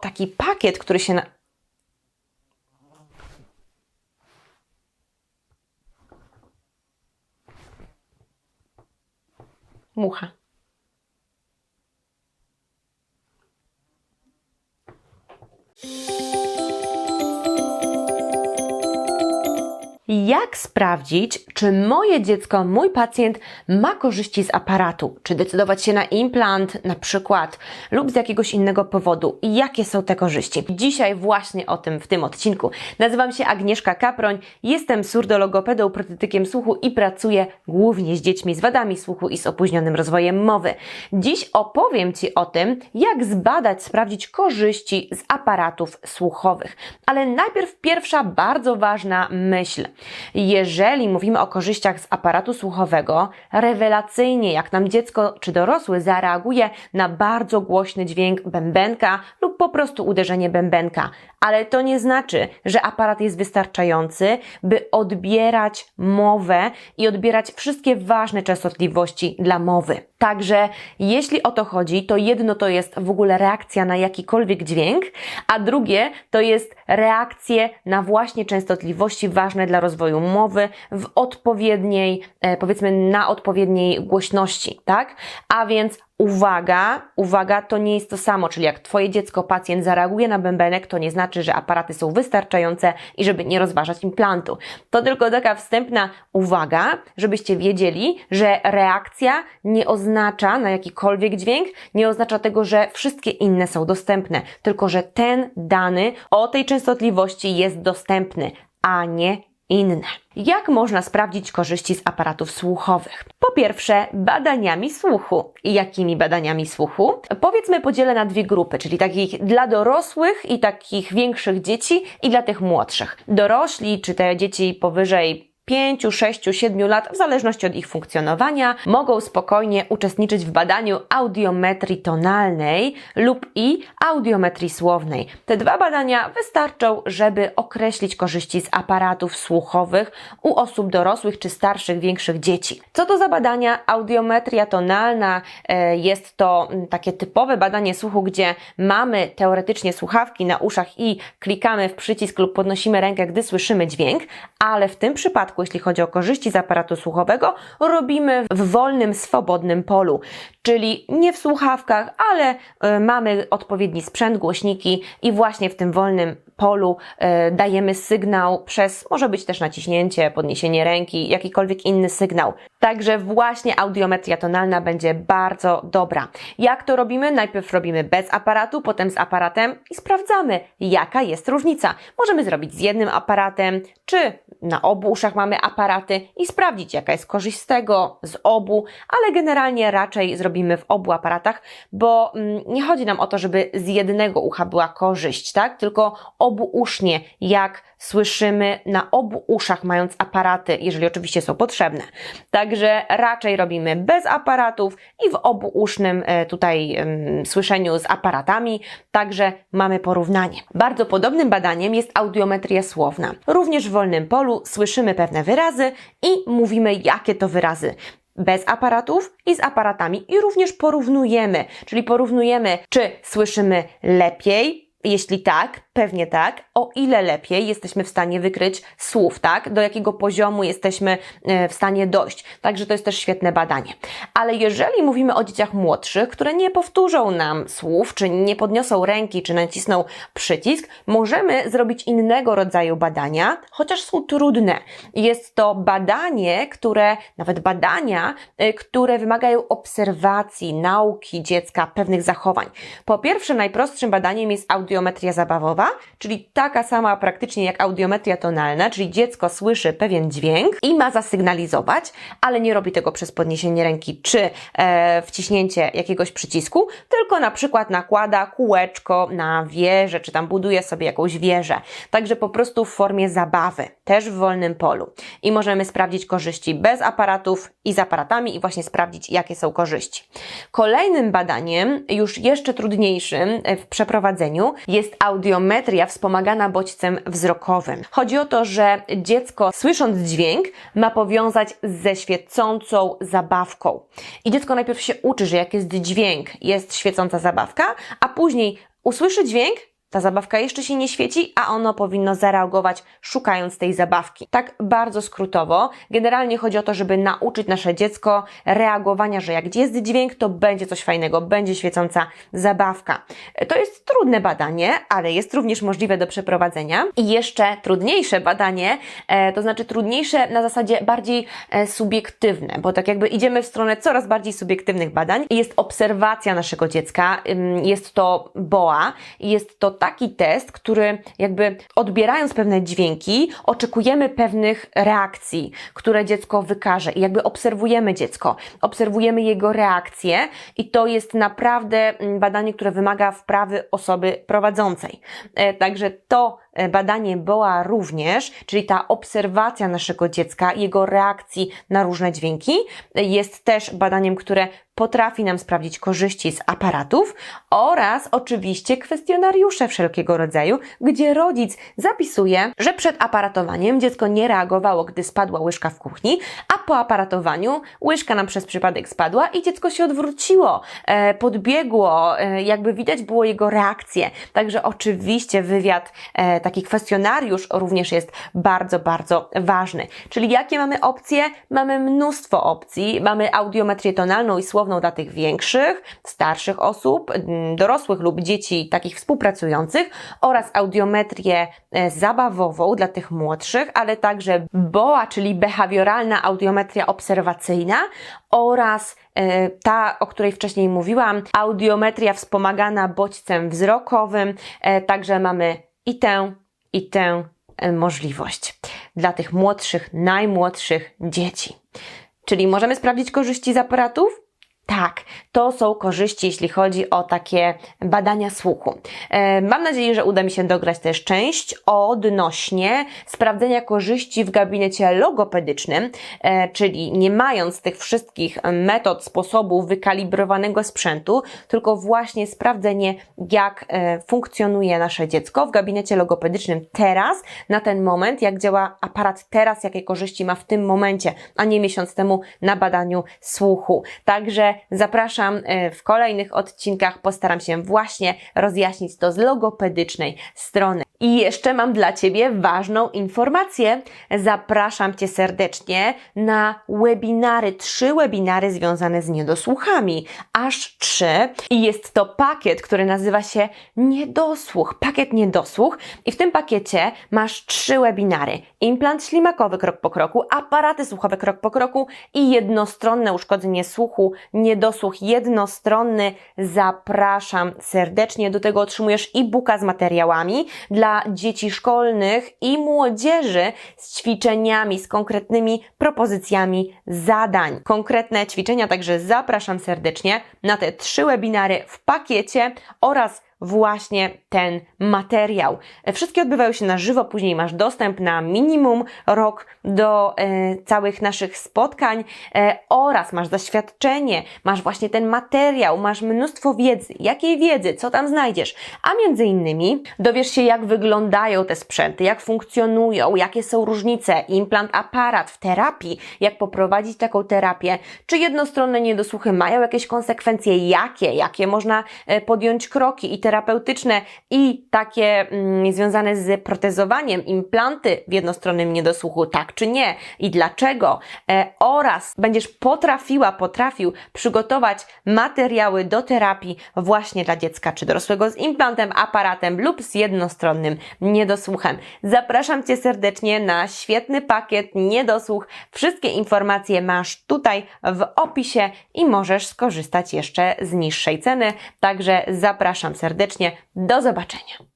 taki pakiet, który się na... Mucha. Jak sprawdzić, czy moje dziecko, mój pacjent ma korzyści z aparatu? Czy decydować się na implant na przykład lub z jakiegoś innego powodu? Jakie są te korzyści? Dzisiaj właśnie o tym w tym odcinku. Nazywam się Agnieszka Kaproń, jestem surdologopedą, protetykiem słuchu i pracuję głównie z dziećmi z wadami słuchu i z opóźnionym rozwojem mowy. Dziś opowiem Ci o tym, jak zbadać, sprawdzić korzyści z aparatów słuchowych. Ale najpierw pierwsza bardzo ważna myśl. Jeżeli mówimy o korzyściach z aparatu słuchowego, rewelacyjnie jak nam dziecko czy dorosły zareaguje na bardzo głośny dźwięk bębenka lub po prostu uderzenie bębenka. Ale to nie znaczy, że aparat jest wystarczający, by odbierać mowę i odbierać wszystkie ważne częstotliwości dla mowy. Także jeśli o to chodzi, to jedno to jest w ogóle reakcja na jakikolwiek dźwięk, a drugie to jest reakcje na właśnie częstotliwości ważne dla rozwoju mowy w odpowiedniej, e, powiedzmy na odpowiedniej głośności, tak? A więc Uwaga, uwaga, to nie jest to samo, czyli jak Twoje dziecko, pacjent zareaguje na bębenek, to nie znaczy, że aparaty są wystarczające i żeby nie rozważać implantu. To tylko taka wstępna uwaga, żebyście wiedzieli, że reakcja nie oznacza na jakikolwiek dźwięk, nie oznacza tego, że wszystkie inne są dostępne, tylko że ten dany o tej częstotliwości jest dostępny, a nie inne. Jak można sprawdzić korzyści z aparatów słuchowych? Po pierwsze, badaniami słuchu. I jakimi badaniami słuchu? Powiedzmy, podzielę na dwie grupy, czyli takich dla dorosłych i takich większych dzieci i dla tych młodszych. Dorośli, czy te dzieci powyżej 5, 6, 7 lat, w zależności od ich funkcjonowania, mogą spokojnie uczestniczyć w badaniu audiometrii tonalnej lub i audiometrii słownej. Te dwa badania wystarczą, żeby określić korzyści z aparatów słuchowych u osób dorosłych czy starszych, większych dzieci. Co to za badania? Audiometria tonalna e, jest to mm, takie typowe badanie słuchu, gdzie mamy teoretycznie słuchawki na uszach i klikamy w przycisk lub podnosimy rękę, gdy słyszymy dźwięk, ale w tym przypadku jeśli chodzi o korzyści z aparatu słuchowego, robimy w wolnym, swobodnym polu, czyli nie w słuchawkach, ale y, mamy odpowiedni sprzęt, głośniki i właśnie w tym wolnym polu y, dajemy sygnał przez, może być też naciśnięcie, podniesienie ręki, jakikolwiek inny sygnał. Także właśnie audiometria tonalna będzie bardzo dobra. Jak to robimy? Najpierw robimy bez aparatu, potem z aparatem i sprawdzamy, jaka jest różnica. Możemy zrobić z jednym aparatem, czy na obu uszach mamy aparaty i sprawdzić, jaka jest korzyść z tego, z obu, ale generalnie raczej zrobimy w obu aparatach, bo mm, nie chodzi nam o to, żeby z jednego ucha była korzyść, tak? Tylko obuusznie, jak słyszymy na obu uszach, mając aparaty, jeżeli oczywiście są potrzebne. Także raczej robimy bez aparatów i w obuusznym e, tutaj słyszeniu z aparatami, także mamy porównanie. Bardzo podobnym badaniem jest audiometria słowna. Również w wolnym polu słyszymy pewne wyrazy i mówimy, jakie to wyrazy bez aparatów i z aparatami i również porównujemy, czyli porównujemy, czy słyszymy lepiej, jeśli tak, pewnie tak, o ile lepiej jesteśmy w stanie wykryć słów, tak? Do jakiego poziomu jesteśmy e, w stanie dojść. Także to jest też świetne badanie. Ale jeżeli mówimy o dzieciach młodszych, które nie powtórzą nam słów, czy nie podniosą ręki, czy nacisną przycisk, możemy zrobić innego rodzaju badania, chociaż są trudne. Jest to badanie, które, nawet badania, e, które wymagają obserwacji, nauki dziecka, pewnych zachowań. Po pierwsze, najprostszym badaniem jest audiometria zabawowa, czyli taka sama praktycznie jak audiometria tonalna, czyli dziecko słyszy pewien dźwięk i ma zasygnalizować, ale nie robi tego przez podniesienie ręki czy e, wciśnięcie jakiegoś przycisku, tylko na przykład nakłada kółeczko na wieżę, czy tam buduje sobie jakąś wieżę. Także po prostu w formie zabawy, też w wolnym polu. I możemy sprawdzić korzyści bez aparatów i z aparatami i właśnie sprawdzić, jakie są korzyści. Kolejnym badaniem, już jeszcze trudniejszym w przeprowadzeniu, jest audiometria wspomagana bodźcem wzrokowym. Chodzi o to, że dziecko słysząc dźwięk ma powiązać ze świecącą zabawką. I dziecko najpierw się uczy, że jak jest dźwięk, jest świecąca zabawka, a później usłyszy dźwięk, ta zabawka jeszcze się nie świeci, a ono powinno zareagować szukając tej zabawki. Tak bardzo skrótowo. Generalnie chodzi o to, żeby nauczyć nasze dziecko reagowania, że jak jest dźwięk, to będzie coś fajnego, będzie świecąca zabawka. To jest trudne badanie, ale jest również możliwe do przeprowadzenia. I jeszcze trudniejsze badanie, e, to znaczy trudniejsze na zasadzie bardziej e, subiektywne, bo tak jakby idziemy w stronę coraz bardziej subiektywnych badań. Jest obserwacja naszego dziecka, jest to BOA, jest to taki test, który jakby odbierając pewne dźwięki, oczekujemy pewnych reakcji, które dziecko wykaże i jakby obserwujemy dziecko, obserwujemy jego reakcje i to jest naprawdę mm, badanie, które wymaga wprawy osoby prowadzącej. E, Także to badanie BOA również, czyli ta obserwacja naszego dziecka, jego reakcji na różne dźwięki, e, jest też badaniem, które potrafi nam sprawdzić korzyści z aparatów oraz oczywiście kwestionariusze wszelkiego rodzaju, gdzie rodzic zapisuje, że przed aparatowaniem dziecko nie reagowało, gdy spadła łyżka w kuchni, a po aparatowaniu łyżka nam przez przypadek spadła i dziecko się odwróciło, e, podbiegło, e, jakby widać było jego reakcję. Także oczywiście wywiad, e, taki kwestionariusz również jest bardzo, bardzo ważny. Czyli jakie mamy opcje? Mamy mnóstwo opcji. Mamy audiometrię tonalną i słowną dla tych większych, starszych osób, mm, dorosłych lub dzieci takich współpracujących oraz audiometrię zabawową dla tych młodszych, ale także BOA, czyli behawioralna audiometria obserwacyjna oraz e, ta, o której wcześniej mówiłam, audiometria wspomagana bodźcem wzrokowym. E, Także mamy i tę, i tę e, możliwość dla tych młodszych, najmłodszych dzieci. Czyli możemy sprawdzić korzyści z aparatów? Tak, to są korzyści, jeśli chodzi o takie badania słuchu. E, Mam nadzieję, że uda mi się dograć też część odnośnie sprawdzenia korzyści w gabinecie logopedycznym, e, czyli nie mając tych wszystkich metod, sposobów, wykalibrowanego sprzętu, tylko właśnie sprawdzenie, jak e, funkcjonuje nasze dziecko w gabinecie logopedycznym teraz, na ten moment, jak działa aparat teraz, jakie korzyści ma w tym momencie, a nie miesiąc temu na badaniu słuchu. Także zapraszam e, w kolejnych odcinkach. Postaram się właśnie rozjaśnić to z logopedycznej strony. I jeszcze mam dla Ciebie ważną informację. Zapraszam Cię serdecznie na webinary, trzy webinary związane z niedosłuchami, aż trzy. I jest to pakiet, który nazywa się Niedosłuch, pakiet Niedosłuch. I w tym pakiecie masz trzy webinary. Implant ślimakowy krok po kroku, aparaty słuchowe krok po kroku i jednostronne uszkodzenie słuchu, niedosłuch jednostronny. Zapraszam serdecznie. Do tego otrzymujesz e-booka z materiałami dla dzieci szkolnych i młodzieży z ćwiczeniami, z konkretnymi propozycjami zadań. Konkretne ćwiczenia, także zapraszam serdecznie na te trzy webinary w pakiecie oraz właśnie ten materiał. Wszystkie odbywają się na żywo, później masz dostęp na minimum rok do e, całych naszych spotkań e, oraz masz zaświadczenie, masz właśnie ten materiał, masz mnóstwo wiedzy. Jakiej wiedzy? Co tam znajdziesz? A między innymi dowiesz się, jak wyglądają te sprzęty, jak funkcjonują, jakie są różnice, implant, aparat w terapii, jak poprowadzić taką terapię, czy jednostronne niedosłuchy mają jakieś konsekwencje, jakie, jakie można e, podjąć kroki i terapeutyczne i takie mm, związane z protezowaniem, implanty w jednostronnym niedosłuchu, tak czy nie i dlaczego, e, oraz będziesz potrafiła, potrafił przygotować materiały do terapii właśnie dla dziecka czy dorosłego z implantem, aparatem lub z jednostronnym niedosłuchem. Zapraszam Cię serdecznie na świetny pakiet niedosłuch. Wszystkie informacje masz tutaj w opisie i możesz skorzystać jeszcze z niższej ceny. Także zapraszam serdecznie. Do zobaczenia.